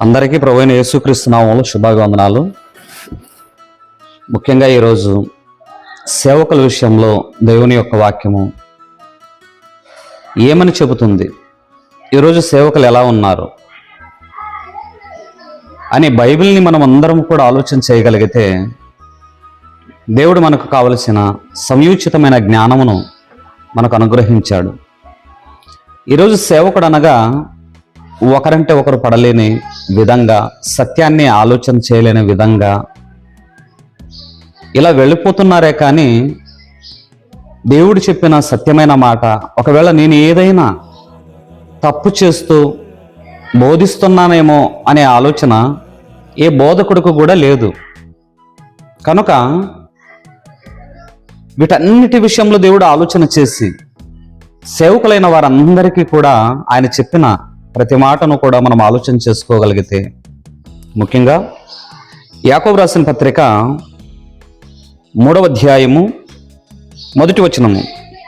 అందరికీ ప్రభు అయిన యేసుక్రీస్తు నామంలో శుభాభివందనాలు ముఖ్యంగా ఈరోజు సేవకుల విషయంలో దేవుని యొక్క వాక్యము ఏమని చెబుతుంది? ఈరోజు సేవకులు ఎలా ఉన్నారు? అని బైబిల్ని మనం అందరం కూడా ఆలోచన చేయగలిగితే దేవుడు మనకు కావలసిన సంయోచితమైన జ్ఞానమును మనకు అనుగ్రహించాడు. ఈరోజు సేవకుడు అనగా ఒకరంటే ఒకరు పడలేని విధంగా సత్యాన్ని ఆలోచన చేయలేని విధంగా ఇలా వెళ్ళిపోతున్నారే కానీ దేవుడు చెప్పిన సత్యమైన మాట ఒకవేళ నేను ఏదైనా తప్పు చేస్తూ బోధిస్తున్నానేమో అనే ఆలోచన ఏ బోధకుడికి కూడా లేదు. కనుక వీటన్నిటి విషయంలో దేవుడు ఆలోచన చేసి సేవకులైన వారందరికీ కూడా ఆయన చెప్పిన ప్రతి మాటను కూడా మనం ఆలోచన చేసుకోగలిగితే ముఖ్యంగా యాకోబు రాసిన పత్రిక మూడవ అధ్యాయము మొదటి వచనము.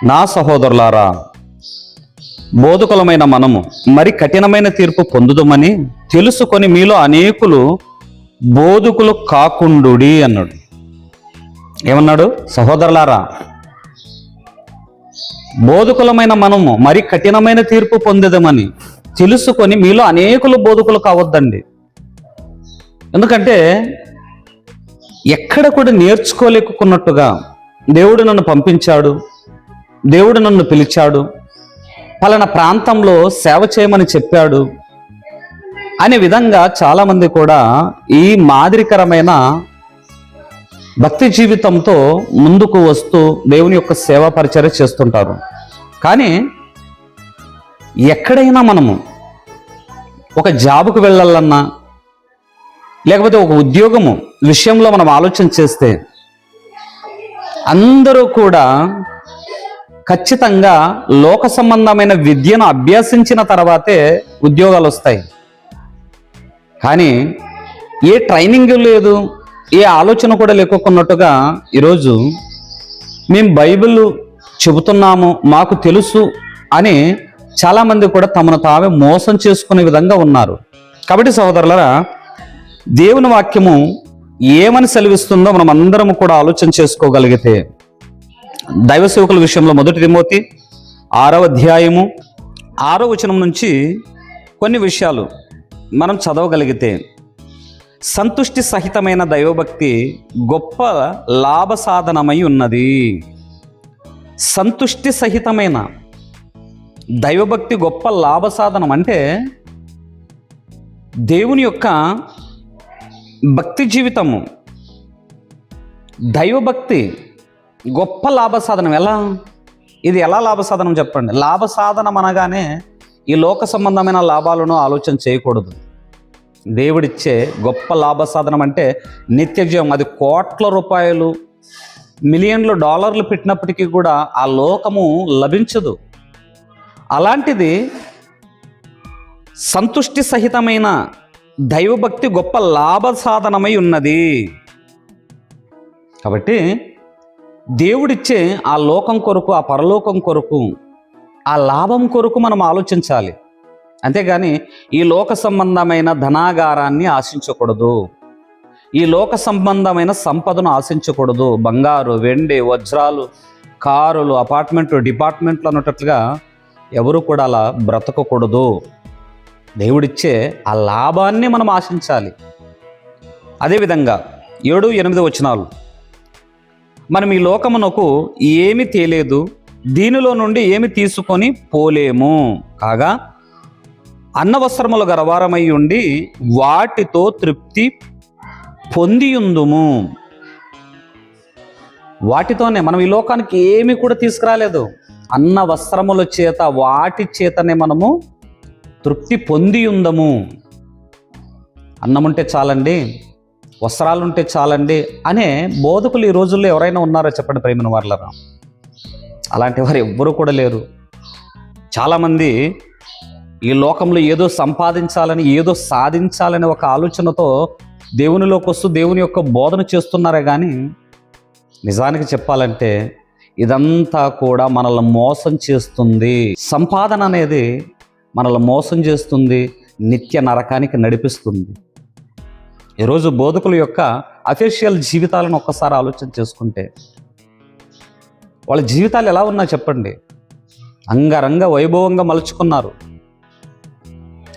నా సహోదరులారా బోధకులమైన మనము మరి కఠినమైన తీర్పు పొందుదమని తెలుసుకొని మీలో అనేకులు బోధకులు కాకుండుడి అన్నాడు. ఏమన్నాడు? సహోదరులారా బోధకులమైన మనము మరి కఠినమైన తీర్పు పొందదమని తెలుసుకొని మీలో అనేకులు బోధకులు కావద్దండి. ఎందుకంటే ఎక్కడ కూడా నేర్చుకోలేకున్నట్టుగా దేవుడు నన్ను పంపించాడు దేవుడు నన్ను పిలిచాడు పలానా ప్రాంతంలో సేవ చేయమని చెప్పాడు అనే విధంగా చాలామంది కూడా ఈ మాదిరికరమైన భక్తి జీవితంతో ముందుకు వస్తూ దేవుని యొక్క సేవా పరిచర్య చేస్తుంటారు. కానీ ఎక్కడైనా మనము ఒక జాబుకు వెళ్ళాలన్నా లేకపోతే ఒక ఉద్యోగము విషయంలో మనం ఆలోచన చేస్తే అందరూ కూడా ఖచ్చితంగా లోక సంబంధమైన విద్యను అభ్యసించిన తర్వాతే ఉద్యోగాలు వస్తాయి. కానీ ఏ ట్రైనింగ్ లేదు ఏ ఆలోచన కూడా లేకున్నట్టుగా ఈరోజు మేము బైబిల్ చెబుతున్నాము మాకు తెలుసు అని చాలామంది కూడా తమను తామే మోసం చేసుకునే విధంగా ఉన్నారు. కాబట్టి సహోదరులరా దేవుని వాక్యము ఏమని సెలవిస్తుందో మనం అందరం కూడా ఆలోచన చేసుకోగలిగితే దైవ సేవకుల విషయంలో మొదటి తిమోతి ఆరవ అధ్యాయము ఆరో వచనం నుంచి కొన్ని విషయాలు మనం చదవగలిగితే సంతుష్టి సహితమైన దైవభక్తి గొప్ప లాభ సాధనమై ఉన్నది. సంతుష్టి సహితమైన దైవభక్తి గొప్ప లాభ సాధనం అంటే దేవుని యొక్క భక్తి జీవితము. దైవభక్తి గొప్ప లాభ సాధనం. ఎలా? ఇది ఎలా లాభ సాధనం చెప్పండి? లాభ సాధనం అనగానే ఈ లోక సంబంధమైన లాభాలను ఆలోచన చేయకూడదు. దేవుడిచ్చే గొప్ప లాభ సాధనం అంటే నిత్య జీవం. అది కోట్ల రూపాయలు మిలియన్లు డాలర్లు పెట్టినప్పటికీ కూడా ఆ లోకము లభించదు. అలాంటిది సంతుష్టి సహితమైన దైవభక్తి గొప్ప లాభ సాధనమై ఉన్నది. కాబట్టి దేవుడిచ్చే ఆ లోకం కొరకు ఆ పరలోకం కొరకు ఆ లాభం కొరకు మనం ఆలోచించాలి. అంతేగాని ఈ లోక సంబంధమైన ధనాగారాన్ని ఆశించకూడదు. ఈ లోక సంబంధమైన సంపదను ఆశించకూడదు. బంగారు వెండి వజ్రాలు కారులు అపార్ట్మెంట్లు డిపార్ట్మెంట్లు అన్నట్టుగా ఎవరు కూడా అలా బ్రతకకూడదు. దేవుడిచ్చే ఆ లాభాన్ని మనం ఆశించాలి. అదేవిధంగా ఏడు ఎనిమిది వచనాలు. మనం ఈ లోకమునకు ఏమి తేలేదు దీనిలో నుండి ఏమి తీసుకొని పోలేము. కాగా అన్నవస్త్రములు గరవారమై ఉండి వాటితో తృప్తి పొందియుందుము. వాటితోనే మనం ఈ లోకానికి ఏమి కూడా తీసుకురాలేదు. అన్న వస్త్రముల చేత వాటి చేతనే మనము తృప్తి పొంది ఉందము. అన్నం ఉంటే చాలండి వస్త్రాలు ఉంటే చాలండి అనే బోధకులు ఈ రోజుల్లో ఎవరైనా ఉన్నారో చెప్పండి ప్రేమిన వాళ్ళరా అలాంటి వారు ఎవ్వరూ కూడా లేరు. చాలామంది ఈ లోకంలో ఏదో సంపాదించాలని ఏదో సాధించాలని ఒక ఆలోచనతో దేవునిలోకి వస్తూ దేవుని యొక్క బోధన చేస్తున్నారే కానీ నిజానికి చెప్పాలంటే ఇదంతా కూడా మనల్ని మోసం చేస్తుంది. సంపాదన అనేది మనల్ని మోసం చేస్తుంది నిత్య నరకానికి నడిపిస్తుంది. ఈరోజు బోధకుల యొక్క అఫీషియల్ జీవితాలను ఒక్కసారి ఆలోచన చేసుకుంటే వాళ్ళ జీవితాలు ఎలా ఉన్నా చెప్పండి. అంగరంగ వైభవంగా మలుచుకున్నారు.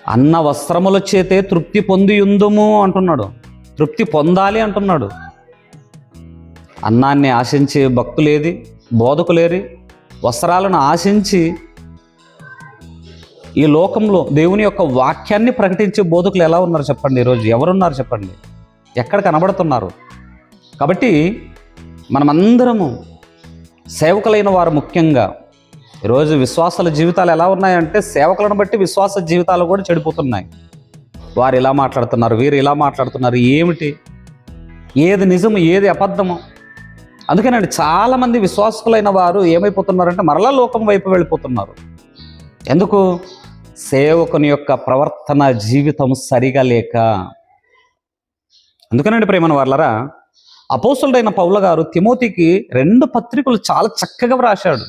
అన్న వస్త్రముల చేతే తృప్తి పొంది ఉందుము అంటున్నాడు. తృప్తి పొందాలి అంటున్నాడు. అన్నాన్ని ఆశించే భక్తులేది? బోధకులేరి వస్త్రాలను ఆశించి ఈ లోకంలో దేవుని యొక్క వాక్యాన్ని ప్రకటించే బోధకులు ఎలా ఉన్నారు చెప్పండి ఈరోజు? ఎవరున్నారు చెప్పండి? ఎక్కడ కనబడుతున్నారు? కాబట్టి మనమందరము సేవకులైన వారు ముఖ్యంగా ఈరోజు విశ్వాసాల జీవితాలు ఎలా ఉన్నాయంటే సేవకులను బట్టి విశ్వాస జీవితాలు కూడా చెడిపోతున్నాయి. వారు ఇలా మాట్లాడుతున్నారు వీరు ఇలా మాట్లాడుతున్నారు ఏమిటి? ఏది నిజము ఏది అబద్ధము? అందుకేనండి చాలామంది విశ్వాసులైన వారు ఏమైపోతున్నారంటే మరలా లోకం వైపు వెళ్ళిపోతున్నారు. ఎందుకు? సేవకుని యొక్క ప్రవర్తన జీవితం సరిగా లేక. అందుకనండి ప్రేమన వాళ్ళరా అపోసులుడైన పౌల గారు తిమోతికి రెండు పత్రికలు చాలా చక్కగా వ్రాశాడు.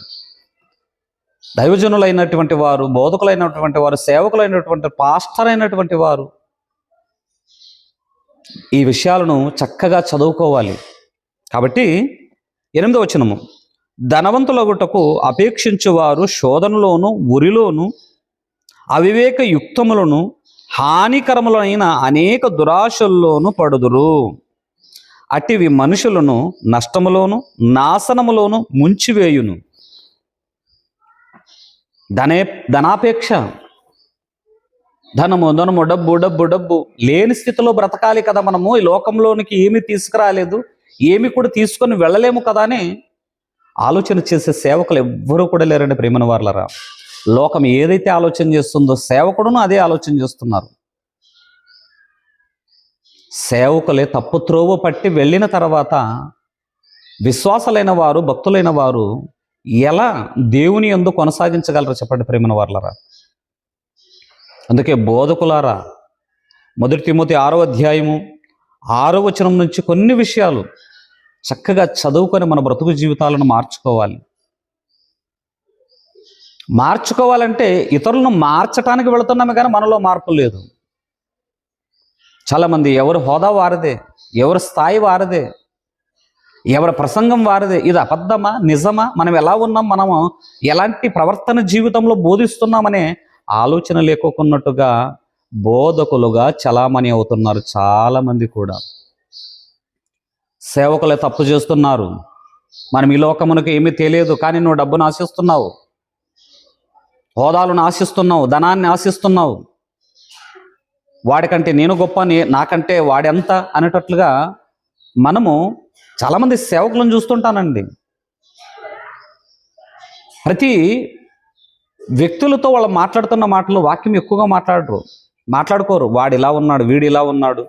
దైవజనులైనటువంటి వారు బోధకులైనటువంటి వారు సేవకులైనటువంటి పాస్టర్ అయినటువంటి వారు ఈ విషయాలను చక్కగా చదువుకోవాలి. కాబట్టి ఎనిమిదో వచనము. ధనవంతులగుటకు అపేక్షించువారు శోధనలోను ఉరిలోను అవివేక యుక్తములను హానికరములైన అనేక దురాశల్లోనూ పడుదురు. అటివి మనుషులను నష్టములోను నాశనములోను ముంచివేయును. ధనే ధనాపేక్ష. ధనము ధనము డబ్బు డబ్బు డబ్బు. లేని స్థితిలో బ్రతకాలి కదా మనము. ఈ లోకంలోనికి ఏమి తీసుకురాలేదు. ఏమి కూడా తీసుకొని వెళ్ళలేము కదా అని ఆలోచన చేసే సేవకులు ఎవ్వరూ కూడా లేరండి ప్రేమను వాళ్ళరా లోకం ఏదైతే ఆలోచన చేస్తుందో సేవకుడును అదే ఆలోచన చేస్తున్నారు. సేవకులే తప్పు త్రోవ పట్టి వెళ్ళిన తర్వాత విశ్వాసలైన వారు భక్తులైన వారు ఎలా దేవుని ఎందు కొనసాగించగలరు చెప్పండి ప్రేమను వాళ్ళరా అందుకే బోధకులారా మొదటి తిమోతి ఆరో అధ్యాయము ఆరో వచనం నుంచి కొన్ని విషయాలు చక్కగా చదువుకొని మన బ్రతుకు జీవితాలను మార్చుకోవాలి. మార్చుకోవాలంటే ఇతరులను మార్చటానికి వెళుతున్నామే కానీ మనలో మార్పు లేదు. చాలామంది ఎవరు హోదా వారిదే ఎవరి స్థాయి వారిదే ఎవరి ప్రసంగం వారిదే. ఇది అబద్ధమా నిజమా? మనం ఎలా ఉన్నాం? మనము ఎలాంటి ప్రవర్తన జీవితంలో బోధిస్తున్నామనే ఆలోచన లేకోకున్నట్టుగా బోధకులుగా చలామణి అవుతున్నారు చాలామంది కూడా. సేవకులే తప్పు చేస్తున్నారు. మనం ఈ లోకమునకు ఏమీ తెలియదు కానీ నువ్వు డబ్బును ఆశిస్తున్నావు. హోదాలను ఆశిస్తున్నావు ధనాన్ని ఆశిస్తున్నావు. వాడికంటే నేను గొప్ప నాకంటే వాడెంత అనేటట్లుగా మనము చాలామంది సేవకులను చూస్తుంటానండి. ప్రతి వ్యక్తులతో వాళ్ళు మాట్లాడుతున్న మాటలు వాక్యం ఎక్కువగా మాట్లాడరు. మాట్లాడుకోరు. వాడు ఇలా ఉన్నాడు వీడు ఇలా ఉన్నాడు.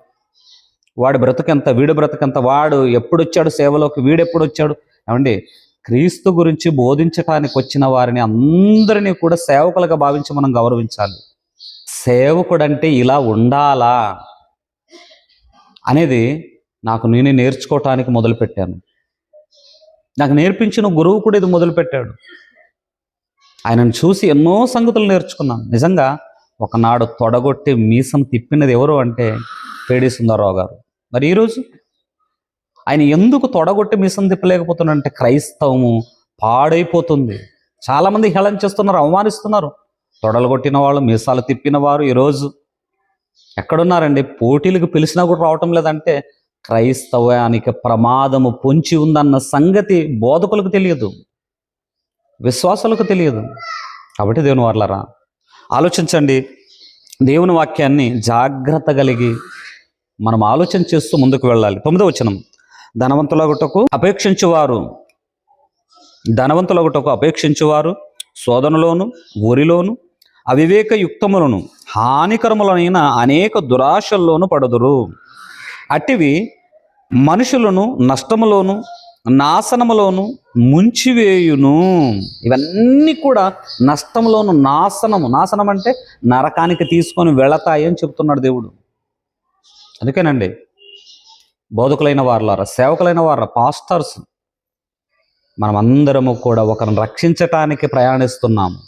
వాడి బ్రతుకెంత వీడి బ్రతుకెంత వాడు ఎప్పుడొచ్చాడు సేవలోకి వీడెప్పుడు వచ్చాడు ఏమండి క్రీస్తు గురించి బోధించటానికి వచ్చిన వారిని అందరినీ కూడా సేవకులుగా భావించి మనం గౌరవించాలి. సేవకుడంటే ఇలా ఉండాలా అనేది నాకు నేనే నేర్చుకోవటానికి మొదలుపెట్టాను. నాకు నేర్పించిన గురువు కూడా ఇది మొదలుపెట్టాడు. ఆయనను చూసి ఎన్నో సంగతులు నేర్చుకున్నాను. నిజంగా ఒకనాడు తొడగొట్టి మీసం తిప్పినది ఎవరు అంటే పేడి సుందరరావు గారు. మరి ఈరోజు ఆయన ఎందుకు తొడగొట్టి మీసం తిప్పలేకపోతున్నాడంటే క్రైస్తవము పాడైపోతుంది. చాలామంది హేళన చేస్తున్నారు అవమానిస్తున్నారు. తొడలు కొట్టిన వాళ్ళు మీసాలు తిప్పిన వారు ఈరోజు ఎక్కడున్నారండి? పోటీలకు పిలిచినా కూడా రావటం లేదంటే క్రైస్తవానికి ప్రమాదము పొంచి ఉందన్న సంగతి బోధకులకు తెలియదు. విశ్వాసాలకు తెలియదు. కాబట్టి దేవుని వాళ్ళరా ఆలోచించండి. దేవుని వాక్యాన్ని జాగ్రత్త కలిగి మనం ఆలోచన చేస్తూ ముందుకు వెళ్ళాలి. తొమ్మిదో వచనం. ధనవంతులగుటకు అపేక్షించువారు. ధనవంతులగుటకు అపేక్షించువారు శోధనలోను ఊరిలోను అవివేకయుక్తములను హానికరములైన అనేక దురాశల్లోనూ పడదురు. అటివి మనుషులను నష్టములోను నాశనములోను ముంచివేయును. ఇవన్నీ కూడా నష్టములోను నాశనము. నాశనం అంటే నరకానికి తీసుకొని వెళతాయి అని చెప్తున్నాడు దేవుడు. అందుకేనండి బోధకులైన వారులారా సేవకులైన వారు పాస్టర్స్ మనమందరము కూడా ఒకరిని రక్షించటానికి ప్రయాణిస్తున్నాము.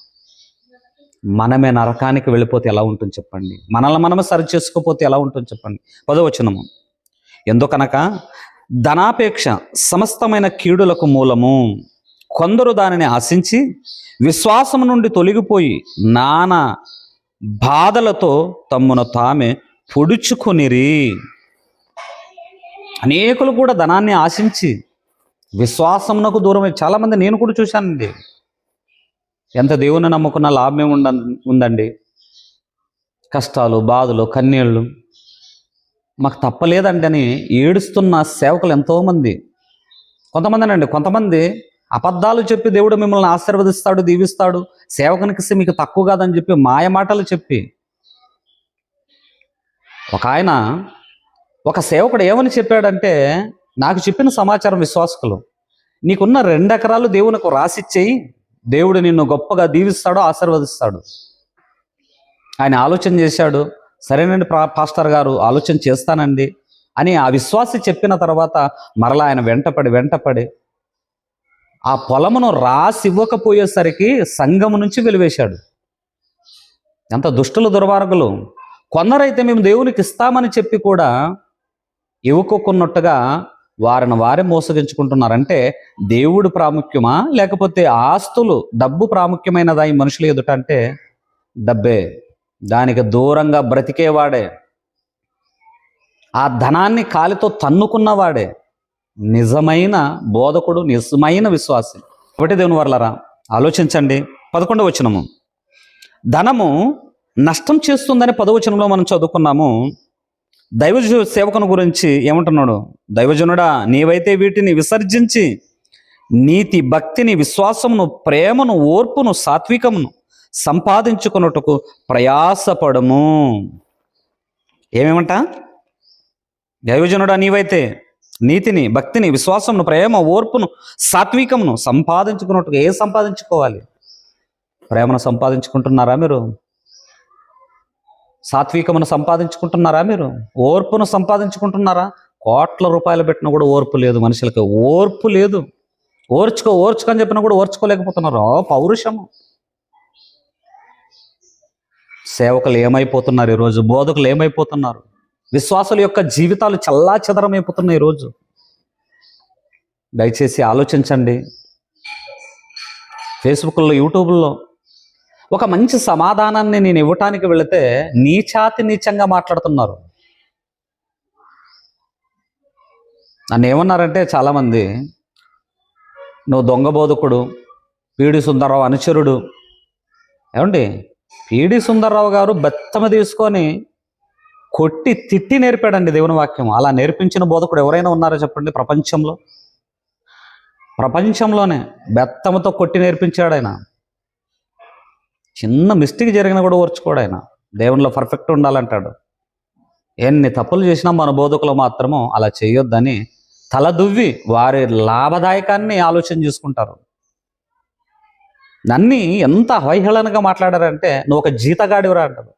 మనమే నరకానికి వెళ్ళిపోతే ఎలా ఉంటుంది చెప్పండి? మనల్ని మనమే సరి చేసుకోపోతే ఎలా ఉంటుంది చెప్పండి? పదవచనము ఎందుకనక ధనాపేక్ష సమస్తమైన కీడులకు మూలము కొందరు దానిని ఆశించి విశ్వాసం నుండి తొలగిపోయి నానా బాధలతో తమ్మును తామే పొడుచుకొనిరి. అనేకులు కూడా ధనాన్ని ఆశించి విశ్వాసమునకు దూరమై చాలామంది నేను కూడా చూశానండి. ఎంత దేవుని నమ్ముకున్న లాభమే ఉండ ఉందండి. కష్టాలు బాధలు కన్నీళ్ళు మాకు తప్పలేదండి అని ఏడుస్తున్న సేవకులు ఎంతోమంది. కొంతమంది అండి కొంతమంది అబద్ధాలు చెప్పి దేవుడు మిమ్మల్ని ఆశీర్వదిస్తాడు దీవిస్తాడు. సేవకునికి మీకు తక్కువ కాదని చెప్పి మాయ మాటలు చెప్పి ఒక ఆయన ఒక సేవకుడు ఏమని చెప్పాడంటే నాకు చెప్పిన సమాచారం విశ్వాసకులు. నీకున్న రెండు ఎకరాలు దేవునికి రాసిచ్చేయి. దేవుడు నిన్ను గొప్పగా దీవిస్తాడు ఆశీర్వదిస్తాడు. ఆయన ఆలోచన చేశాడు సరేనండి ప్రా పాస్టర్ గారు ఆలోచన చేస్తానండి అని ఆ విశ్వాసి చెప్పిన తర్వాత మరలా ఆయన వెంటపడి వెంటపడి ఆ పొలమును రాసి ఇవ్వకపోయేసరికి సంఘము నుంచి వెలివేశాడు. ఎంత దుష్టులు దుర్మార్గులు. కొందరైతే మేము దేవునికి ఇస్తామని చెప్పి కూడా ఇవ్వకోకున్నట్టుగా వారిని వారే మోసగించుకుంటున్నారంటే దేవుడు ప్రాముఖ్యమా? లేకపోతే ఆస్తులు డబ్బు ప్రాముఖ్యమైనదా ఈ మనుషులు ఎదుట అంటే? డబ్బే. దానికి దూరంగా బ్రతికేవాడే. ఆ ధనాన్ని కాలితో తన్నుకున్నవాడే. నిజమైన బోధకుడు నిజమైన విశ్వాసి. ఒకటి దేవుని వర్లరా ఆలోచించండి. పదకొండవ వచనము. ధనము నష్టం చేస్తుందని పదవచనంలో మనం చదువుకున్నాము. దైవజ సేవకుని గురించి ఏమంటున్నాడు? దైవజనుడా నీవైతే వీటిని విసర్జించి నీతి భక్తిని విశ్వాసమును ప్రేమను ఓర్పును సాత్వికమును సంపాదించుకున్నట్టుకు ప్రయాసపడము. ఏమేమంట? దైవజనుడా నీవైతే నీతిని భక్తిని విశ్వాసమును ప్రేమ ఓర్పును సాత్వికమును సంపాదించుకున్నట్టుగా ఏ సంపాదించుకోవాలి? ప్రేమను సంపాదించుకుంటున్నారా మీరు? సాత్వికమును సంపాదించుకుంటున్నారా మీరు? ఓర్పును సంపాదించుకుంటున్నారా? కోట్ల రూపాయలు పెట్టినా కూడా ఓర్పు లేదు మనుషులకి. ఓర్పు లేదు. ఓర్చుకో ఓర్చుకొని చెప్పినా కూడా ఓర్చుకోలేకపోతున్నారు. ఆ పౌరుషము. సేవకులు ఏమైపోతున్నారు ఈరోజు? బోధకులు ఏమైపోతున్నారు? విశ్వాసుల యొక్క జీవితాలు చల్లా చెదరమైపోతున్నాయి ఈరోజు. దయచేసి ఆలోచించండి. ఫేస్బుక్లో యూట్యూబ్లో ఒక మంచి సమాధానాన్ని నేను ఇవ్వటానికి వెళితే నీచాతి నీచంగా మాట్లాడుతున్నారు. నన్ను ఏమన్నారంటే చాలామంది నువ్వు దొంగ బోధకుడు పీడి సుందరరావు అనుచరుడు. ఏమండి? పీడి సుందరరావు గారు బెత్తమ తీసుకొని కొట్టి తిట్టి నేర్పాడండి దేవుని వాక్యం. అలా నేర్పించిన బోధకుడు ఎవరైనా ఉన్నారో చెప్పండి ప్రపంచంలో? ప్రపంచంలోనే బెత్తమతో కొట్టి నేర్పించాడు ఆయన. చిన్న మిస్టేక్ జరిగినా కూడా ఓర్చుకోడు ఆయన. దేవునిలో పర్ఫెక్ట్ ఉండాలంటాడు. ఎన్ని తప్పులు చేసినా మన బోధకులు మాత్రము అలా చేయొద్దని తల దువ్వి వారి లాభదాయకాన్ని ఆలోచన చేసుకుంటారు. నన్ని ఎంత అవహేళనగా మాట్లాడారంటే నువ్వు ఒక జీతగాడివరా అంటారు.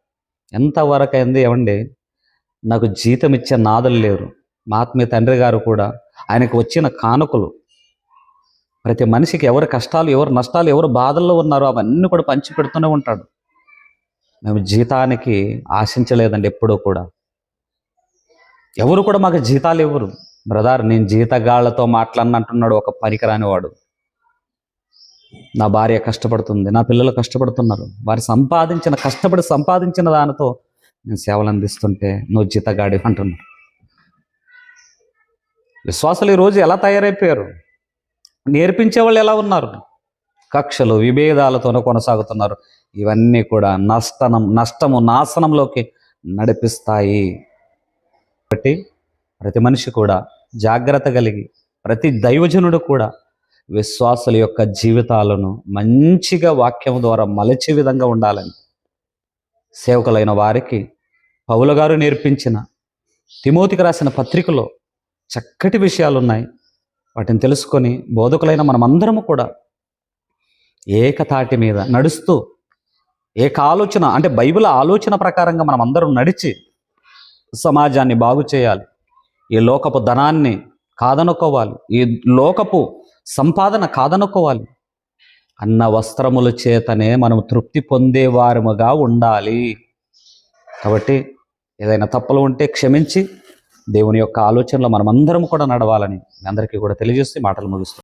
ఎంతవరకు అయింది ఏమండి? నాకు జీతం ఇచ్చే నాదులు లేరు. మా ఆత్మీయ తండ్రి గారు కూడా ఆయనకు వచ్చిన కానుకలు ప్రతి మనిషికి ఎవరు కష్టాలు ఎవరు నష్టాలు ఎవరు బాధల్లో ఉన్నారో అవన్నీ కూడా పంచి పెడుతూనే ఉంటాడు. మేము జీతానికి ఆశించలేదండి ఎప్పుడూ కూడా. ఎవరు కూడా మాకు జీతాలు ఇవ్వరు. బ్రదర్ నేను జీతగాళ్ళతో మాట్లాడినంటున్నాడు ఒక పనికిరాని వాడు నా భార్య కష్టపడుతుంది నా పిల్లలు కష్టపడుతున్నారు. వారు సంపాదించిన కష్టపడి సంపాదించిన దానితో నేను సేవలు అందిస్తుంటే నువ్వు జీతగాడి అంటున్నాడు విశ్వాసులు ఈరోజు ఎలా తయారైపోయారు? నేర్పించే వాళ్ళు ఎలా ఉన్నారు? కక్షలు విభేదాలతోనే కొనసాగుతున్నారు. ఇవన్నీ కూడా నష్టనం నష్టము నాశనంలోకి నడిపిస్తాయి. కాబట్టి ప్రతి మనిషి కూడా జాగ్రత్త కలిగి ప్రతి దైవజనుడు కూడా విశ్వాసుల యొక్క జీవితాలను మంచిగా వాక్యం ద్వారా మలచే విధంగా ఉండాలని సేవకులైన వారికి పౌల గారు నేర్పించిన తిమోతికి రాసిన పత్రికలో చక్కటి విషయాలు ఉన్నాయి వాటిని తెలుసుకొని బోధకులైన మనమందరము కూడా ఏకతాటి మీద నడుస్తూ ఏక ఆలోచన అంటే బైబిల్ ఆలోచన ప్రకారంగా మనం అందరం నడిచి సమాజాన్ని బాగు చేయాలి. ఈ లోకపు ధనాన్ని కాదనుకోవాలి. ఈ లోకపు సంపాదన కాదనుకోవాలి. అన్న వస్త్రముల చేతనే మనం తృప్తి పొందేవారముగా ఉండాలి. కాబట్టి ఏదైనా తప్పులు ఉంటే క్షమించి దేవుని యొక్క ఆలోచనలో మనమందరం కూడా నడవాలని అందరికీ కూడా తెలియజేస్తే మాటలు ముగిస్తాం